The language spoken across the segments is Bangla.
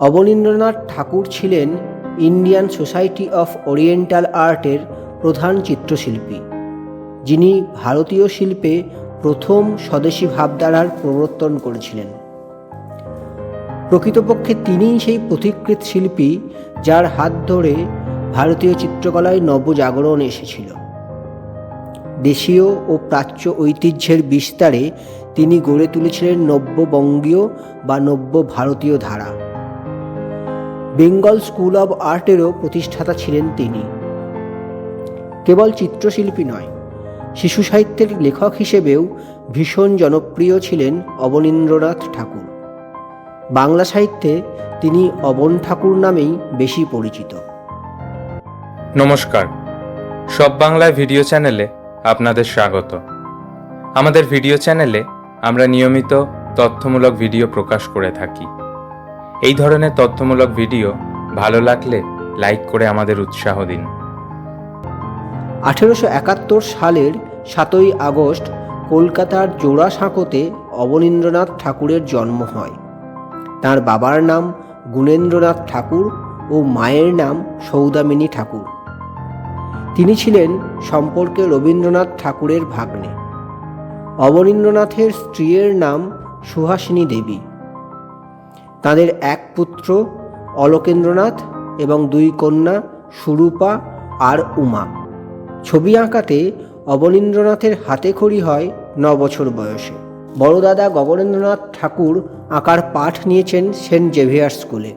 অবনীন্দ্রনাথ ঠাকুর ছিলেন ইন্ডিয়ান সোসাইটি অফ ওরিয়েন্টাল আর্টের প্রধান চিত্রশিল্পী। যিনি ভারতীয় শিল্পে প্রথম স্বদেশী ভাবধারার প্রবর্তন করেছিলেন। প্রকৃতপক্ষে তিনিই সেই পথিকৃত শিল্পী যার হাত ধরে ভারতীয় চিত্রকলায় নবজাগরণ এসেছিল। দেশীয় ও প্রাচ্য ঐতিহ্যের বিস্তারে তিনি গড়ে তুলেছিলেন নব্যবঙ্গীয় বা নব্য ভারতীয় ধারা। বেঙ্গল স্কুল অব আর্টেরও প্রতিষ্ঠাতা ছিলেন তিনি। কেবল চিত্রশিল্পী নয়, শিশু সাহিত্যের লেখক হিসেবেও ভীষণ জনপ্রিয় ছিলেন অবনীন্দ্রনাথ ঠাকুর। বাংলা সাহিত্যে তিনি অবন ঠাকুর নামেই বেশি পরিচিত। নমস্কার। সব বাংলায় ভিডিও চ্যানেলে আপনাদের স্বাগত। আমাদের ভিডিও চ্যানেলে আমরা নিয়মিত তথ্যমূলক ভিডিও প্রকাশ করে থাকি। এই ধরনের তথ্যমূলক ভিডিও ভালো লাগলে লাইক করে আমাদের উৎসাহ দিন। আঠেরোশো একাত্তর সালের সাতই আগস্ট কলকাতার জোড়াসাঁকোতে অবনীন্দ্রনাথ ঠাকুরের জন্ম হয়। তার বাবার নাম গুণেন্দ্রনাথ ঠাকুর ও মায়ের নাম সৌদামিনী ঠাকুর। তিনি ছিলেন সম্পর্কে রবীন্দ্রনাথ ঠাকুরের ভাগ্নে। অবনীন্দ্রনাথের স্ত্রীর নাম সুহাসিনী দেবী। তাদের এক পুত্র, অলোকেন্দ্রনাথ এবং দুই কন্যা, সুরূপা আর উমা। ছবি আঁকাতে অবনীন্দ্রনাথের হাতে খড়ি হয় ন বছর বয়সে। বড় দাদা গগনেন্দ্রনাথ ঠাকুর আঁকার পাঠ নিয়েছেন সেন্ট জেভিয়ার স্কুলে।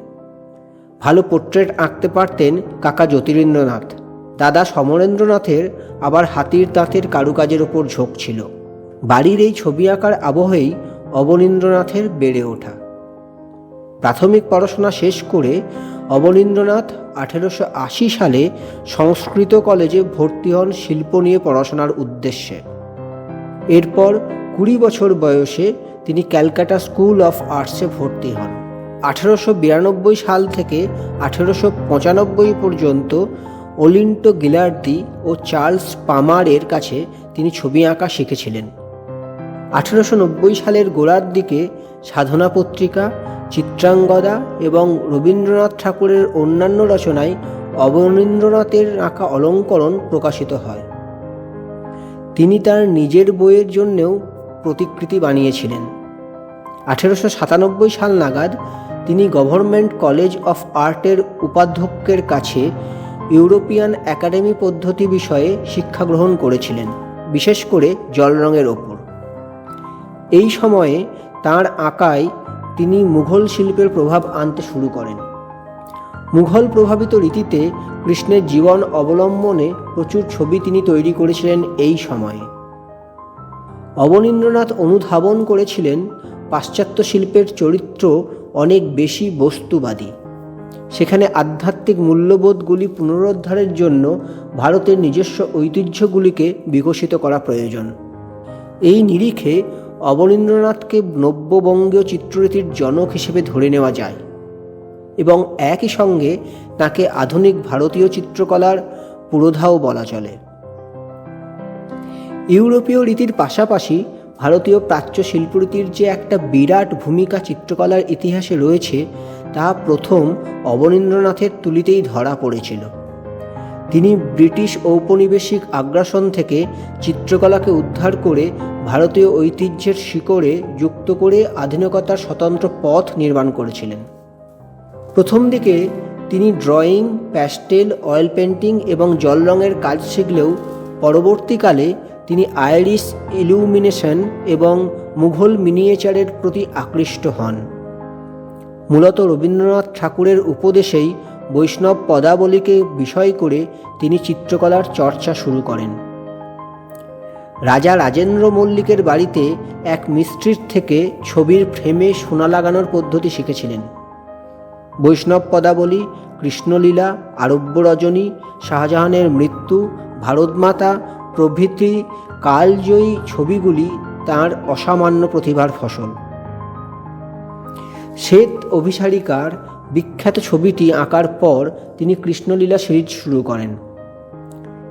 ভালো পোর্ট্রেট আঁকতে পারতেন কাকা জ্যোতিরেন্দ্রনাথ। দাদা সমরেন্দ্রনাথের আবার হাতির দাঁতের কারুকাজের ওপর ঝোঁক ছিল। বাড়ির এই ছবি আঁকার আবহেই অবনীন্দ্রনাথের বেড়ে ওঠা। প্রাথমিক পড়াশোনা শেষ করে অবনীন্দ্রনাথ আঠেরোশো আশি সালে সংস্কৃত কলেজে ভর্তি হন শিল্প নিয়ে পড়াশোনার উদ্দেশ্যে। এরপর কুড়ি বছর বয়সে তিনি ক্যালকাটা স্কুল অফ আর্টসে ভর্তি হন। আঠেরোশো বিরানব্বই সাল থেকে আঠেরোশো পঁচানব্বই পর্যন্ত ওলিন্টো গিলার্দি ও চার্লস পামারের কাছে তিনি ছবি আঁকা শিখেছিলেন। আঠেরোশো নব্বই সালের গোড়ার দিকে সাধনা পত্রিকা চিত্রাঙ্গদা এবং রবীন্দ্রনাথ ঠাকুরের অন্যান্য রচনায় অবনীন্দ্রনাথের আঁকা অলঙ্করণ প্রকাশিত হয়। তিনি তার নিজের বইয়ের জন্যেও প্রতিকৃতি বানিয়েছিলেন। আঠেরোশো সাতানব্বই সাল নাগাদ তিনি গভর্নমেন্ট কলেজ অফ আর্টের উপাধ্যক্ষের কাছে ইউরোপিয়ান একাডেমি পদ্ধতি বিষয়ে শিক্ষা গ্রহণ করেছিলেন, বিশেষ করে জল রঙের ওপর। এই সময়ে তার আঁকায় তিনি মুঘল শিল্পের প্রভাব আনতে শুরু করেন। মুঘল প্রভাবিত রীতিতে কৃষ্ণের জীবন অবলম্বনে প্রচুর ছবি তিনি তৈরি করেছিলেন এই সময়ে। অবনীন্দ্রনাথ অনুধাবন করেছিলেন, পাশ্চাত্য শিল্পের চরিত্র অনেক বেশি বস্তুবাদী। সেখানে আধ্যাত্মিক মূল্যবোধগুলি পুনরুদ্ধারের জন্য ভারতের নিজস্ব ঐতিহ্যগুলিকে বিকশিত করা প্রয়োজন। এই নিরিখে অবনীন্দ্রনাথকে নব্যবঙ্গীয় চিত্ররীতির জনক হিসেবে ধরে নেওয়া যায় এবং একই সঙ্গে তাকে আধুনিক ভারতীয় চিত্রকলার পুরোধাও বলা চলে। ইউরোপীয় রীতির পাশাপাশি ভারতীয় প্রাচ্য শিল্পরীতির যে একটা বিরাট ভূমিকা চিত্রকলার ইতিহাসে রয়েছে, তা প্রথম অবনীন্দ্রনাথের তুলিতেই ধরা পড়েছিল। তিনি ব্রিটিশ ঔপনিবেশিক আগ্রাসন থেকে চিত্রকলাকে উদ্ধার করে ভারতীয় ঐতিহ্যের শিকড়ে যুক্ত করে আধুনিকতার স্বতন্ত্র পথ নির্মাণ করেছিলেন। প্রথম দিকে তিনি ড্রয়িং, প্যাস্টেল, অয়েল পেন্টিং এবং জল রঙের কাজ শিখলেও পরবর্তীকালে তিনি আইরিশ ইলুমিনেশন এবং মুঘল মিনিয়েচারের প্রতি আকৃষ্ট হন। মূলত রবীন্দ্রনাথ ঠাকুরের উপদেশেই বৈষ্ণব পদাবলীকে বিষয় করে তিনি চিত্রকলার চর্চা শুরু করেন। রাজা রাজেন্দ্র মল্লিকের বাড়িতে এক মিস্ত্রির থেকে ছবির ফ্রেমে সোনা লাগানোর পদ্ধতি শিখেছিলেন। বৈষ্ণব পদাবলী, কৃষ্ণলীলা আরব্য রজনী শাহজাহানের মৃত্যু, ভারতমাতা, প্রভৃতি, কালজয়ী ছবিগুলি তার অসামান্য প্রতিভার ফসল। শ্বেত অভিসারিকার বিখ্যাত ছবিটি আঁকার পর তিনি কৃষ্ণলীলা সিরিজ শুরু করেন।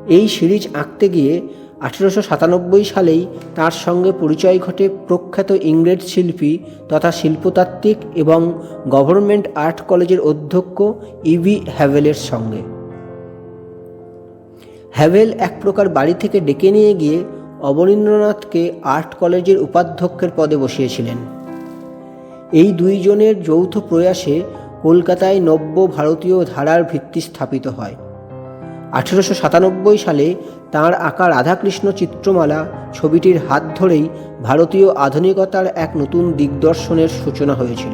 এই সিরিজ আঁকতে গিয়ে আঠেরোশো সাতানব্বই সালেই তার সঙ্গে পরিচয় ঘটে প্রখ্যাত ইংরেজ শিল্পী তথা শিল্পতাত্ত্বিক এবং গভর্নমেন্ট আর্ট কলেজের অধ্যক্ষ ইভি হ্যাভেলের সঙ্গে। হ্যাভেল এক প্রকার বাড়ি থেকে ডেকে নিয়ে গিয়ে অবনীন্দ্রনাথকে আর্ট কলেজের উপাধ্যক্ষের পদে বসিয়েছিলেন। এই দুইজনের যৌথ প্রয়াসে কলকাতায় নব্য ভারতীয় ধারার ভিত্তি স্থাপিত হয়। আঠেরোশো সাতানব্বই সালে তাঁর আঁকা রাধাকৃষ্ণ চিত্রমালা ছবিটির হাত ধরেই ভারতীয় আধুনিকতার এক নতুন দিগদর্শনের সূচনা হয়েছিল।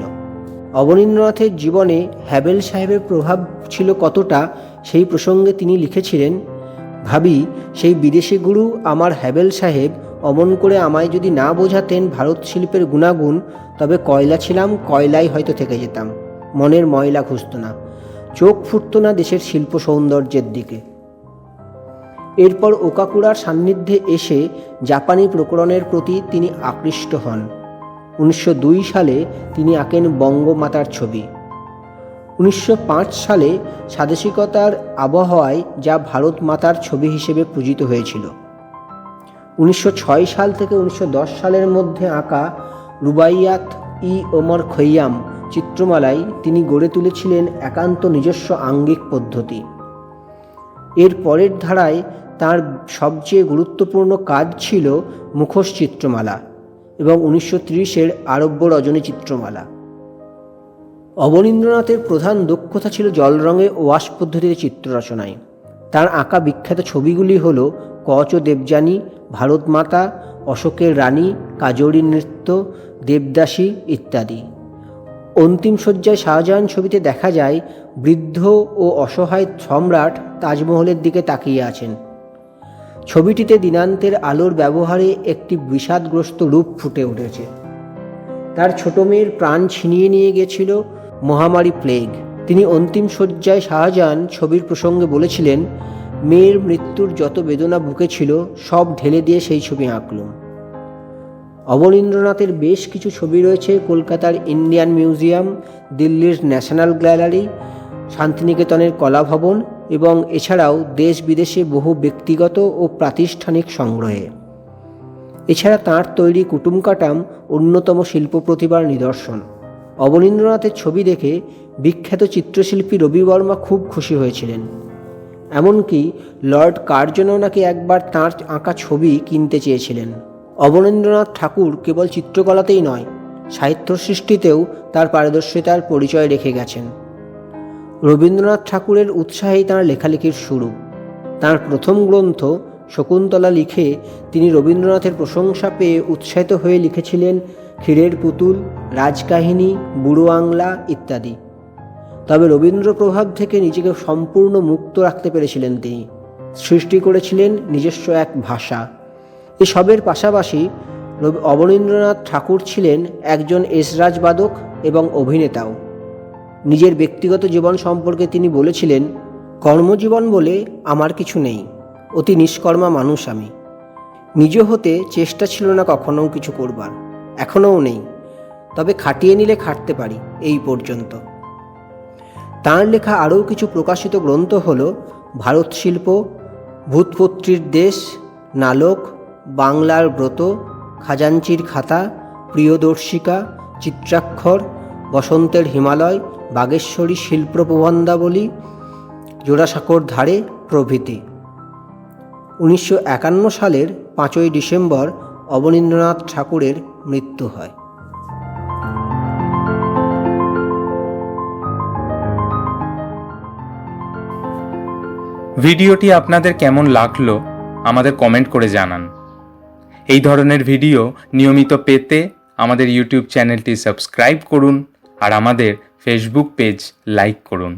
অবনীন্দ্রনাথের জীবনে হ্যাবেল সাহেবের প্রভাব ছিল কতটা সেই প্রসঙ্গে তিনি লিখেছিলেন, ভাবি, সেই বিদেশি গুরু আমার হ্যাবেল সাহেব অমন করে আমায় যদি না বোঝাতেন ভারত শিল্পের গুণাগুণ, তবে কয়লা ছিলাম, কয়লাই হয়তো থেকে যেতাম। মনের ময়লা ঘুষত না, চোখ ফুটত না দেশের শিল্প সৌন্দর্যের দিকে। এরপর ওকাকুড়ার সান্নিধ্যে এসে জাপানি প্রকরণের প্রতি তিনি আকৃষ্ট হন। উনিশশো দুই সালে তিনি আঁকেন বঙ্গমাতার ছবি। উনিশশো পাঁচ সালে স্বাদেশিকতার আবহাওয়ায় যা ভারত মাতার ছবি হিসেবে পূজিত হয়েছিল। উনিশশো ছয় সাল থেকে উনিশশো দশ সালের মধ্যে আঁকা রুবাইয়াত ই ওমর খৈয়াম চিত্রমালায় তিনি গড়ে তুলেছিলেন একান্ত নিজস্ব আঙ্গিক পদ্ধতি। এর পরের ধারায় তার সবচেয়ে গুরুত্বপূর্ণ কাজ ছিল মুখোশ চিত্রমালা এবং উনিশশো ত্রিশের আরব্য রজনী চিত্রমালা। অবনীন্দ্রনাথের প্রধান দক্ষতা ছিল জল রঙে ওয়াশ পদ্ধতিতে চিত্র রচনায়। তার আঁকা বিখ্যাত ছবিগুলি হল কচ ও দেবযানী ভারত মাতা অশোকের রানী, কাজরি নৃত্য, দেবদাসী ইত্যাদি। অন্তিম শয্যায় শাহজাহান ছবিতে দেখা যায়, বৃদ্ধ ও অসহায় সম্রাট তাজমহলের দিকে তাকিয়ে আছেন। ছবিটিতে দিনান্তের আলোর ব্যবহারে একটি বিষাদগ্রস্ত রূপ ফুটে উঠেছে। তার ছোট মেয়ের প্রাণ ছিনিয়ে নিয়ে গেছিল মহামারী প্লেগ। তিনি অন্তিম শয্যায় শাহজাহান ছবির প্রসঙ্গে বলেছিলেন, মেয়ের মৃত্যুর যত বেদনা বুকে ছিল, সব ঢেলে দিয়ে সেই ছবি আঁকলুম। অবনীন্দ্রনাথের বেশ কিছু ছবি রয়েছে কলকাতার ইন্ডিয়ান মিউজিয়াম, দিল্লির ন্যাশনাল গ্যালারি, শান্তিনিকেতনের কলাভবন এবং এছাড়াও দেশ বিদেশে বহু ব্যক্তিগত ও প্রাতিষ্ঠানিক সংগ্রহে। এছাড়া তাঁর তৈরি কুটুম কাটাম অন্যতম শিল্প প্রতিভার নিদর্শন। অবনীন্দ্রনাথের ছবি দেখে বিখ্যাত চিত্রশিল্পী রবি বর্মা খুব খুশি হয়েছিলেন। এমনকি লর্ড কার্জনও নাকি একবার তাঁর আঁকা ছবি কিনতে চেয়েছিলেন। অবনীন্দ্রনাথ ঠাকুর কেবল চিত্রকলাতেই নয় সাহিত্য সৃষ্টিতেও তার পারদর্শিতার পরিচয় রেখে গেছেন। রবীন্দ্রনাথ ঠাকুরের উৎসাহেই তাঁর লেখালেখির শুরু। তাঁর প্রথম গ্রন্থ শকুন্তলা লিখে তিনি রবীন্দ্রনাথের প্রশংসা পেয়ে উৎসাহিত হয়ে লিখেছিলেন, ক্ষীরের পুতুল, রাজকাহিনী, বুড়ো আংলা ইত্যাদি। তবে রবীন্দ্র প্রভাব থেকে নিজেকে সম্পূর্ণ মুক্ত রাখতে পেরেছিলেন তিনি। সৃষ্টি করেছিলেন নিজস্ব এক ভাষা। এসবের পাশাপাশি অবনীন্দ্রনাথ ঠাকুর ছিলেন একজন এসরাজবাদক এবং অভিনেতাও। নিজের ব্যক্তিগত জীবন সম্পর্কে তিনি বলেছিলেন, কর্মজীবন বলে আমার কিছু নেই, অতি নিষ্কর্মা মানুষ আমি। নিজ হতে চেষ্টা ছিল না কখনো কিছু করবার, এখনও নেই, তবে খাটিয়ে নিলে খাটতে পারি, এই পর্যন্ত। তাঁর লেখা আরও কিছু প্রকাশিত গ্রন্থ হল, ভারত শিল্প, ভূতপত্রীর দেশ, নালক বাংলার ব্রত, খাজাঞ্চির খাতা, প্রিয়দর্শিকা, চিত্রাক্ষর, বসন্তের হিমালয়, বাগেশ্বরী শিল্প প্রবন্ধাবলী জোড়াসাঁকোর ধারে প্রভৃতি। উনিশশো একান্ন সালের পাঁচই ডিসেম্বর অবনীন্দ্রনাথ ঠাকুরের মৃত্যু হয়। ভিডিওটি আপনাদের কেমন লাগল আমাদের কমেন্ট করে জানান। এই ধরনের ভিডিও নিয়মিত পেতে আমাদের ইউটিউব চ্যানেলটি সাবস্ক্রাইব করুন আর আমাদের ফেসবুক পেজ লাইক করুন।